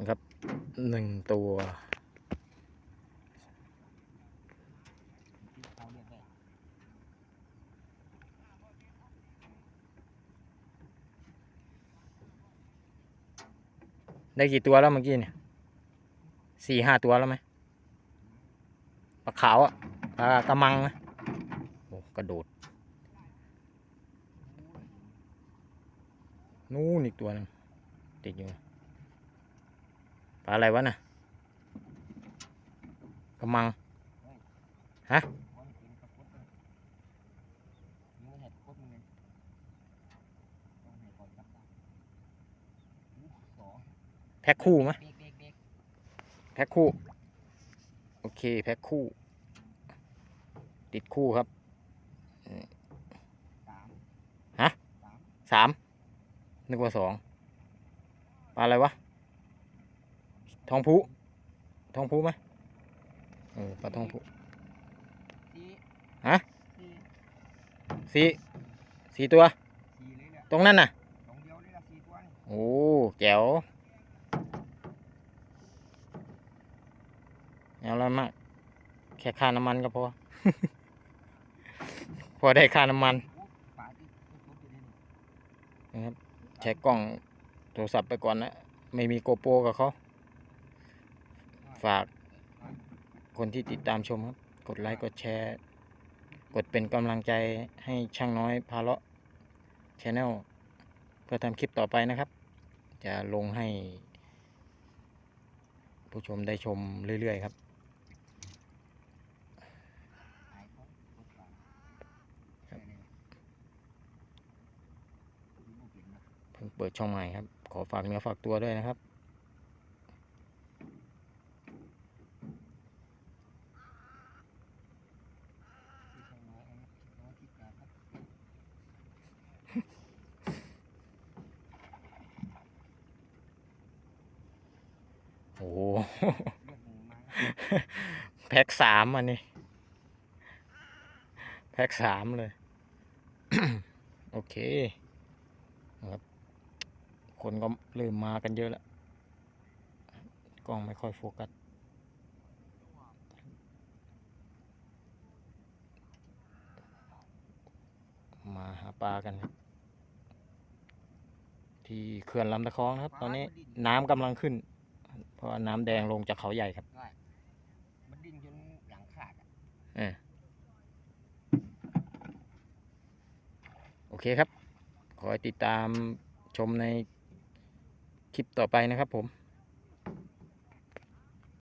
นะครับหนึ่งตัวได้กี่ตัวแล้วเมื่อกี้เนี่ยสี่ห้าตัวแล้วไหมปลาขาวอะปลากระมังนะโอ้กระโดด นู่นอีกตัวหนึงติดอยู่ อะไรวะน่ะกำมัง ฮะแพ็คคู่มะแพ็คคู่ โอเค แพ็คคู่ ติดคู่ครับฮะสามนึกว่าสองปลาอะไรวะ ทองพูทองพูไหมเออปลาทองพูสี่ฮะสี่สี่สี่ตัวสี่เลยแหละตรงนั้นน่ะสองเดียวเลยละสี่ตัวนี่โอ้แจ๋วเอาละมาก แค่ค่าน้ำมันก็พอ พอได้ค่าน้ำมันอู้ปลาที่ตะกรุดอยู่นี่นะครับใช้กล้องโทรศัพท์ไปก่อนนะ ไม่มีโกโปรกับเขา ฝากคนที่ติดตามชมครับ กดไลค์กดแชร์ กดเป็นกำลังใจให้ช่างน้อยพาเลาะชแนลเพื่อทำคลิปต่อไปนะครับ จะลงให้ ผู้ชมได้ชมเรื่อย ๆ ครับเขาตกปลาครับเนี่ยเนี่ยดูบ่เห็นนะเพิ่งเปิดช่องใหม่ครับ ขอฝากเนื้อฝากตัวด้วยนะครับ ที่ช่างน้อยเอานะน้อยที่แปดครับ โอ้โห แพ็กสามอันนี้ แพ็กสามเลย โอเคครับคนก็เริ่มมากันเยอะแล้ว กล้องไม่ค่อยโฟกัสมาหาปลากันครับที่เขื่อนลำตะคองนะครับ ตอนนี้น้ำกำลังขึ้น เพราะว่าน้ำแดงลงจากเขาใหญ่ครับได้มันดิ้นจนหลังขาดอะเออโอเคครับ ขอให้ติดตามชมในคลิปต่อไปนะครับผม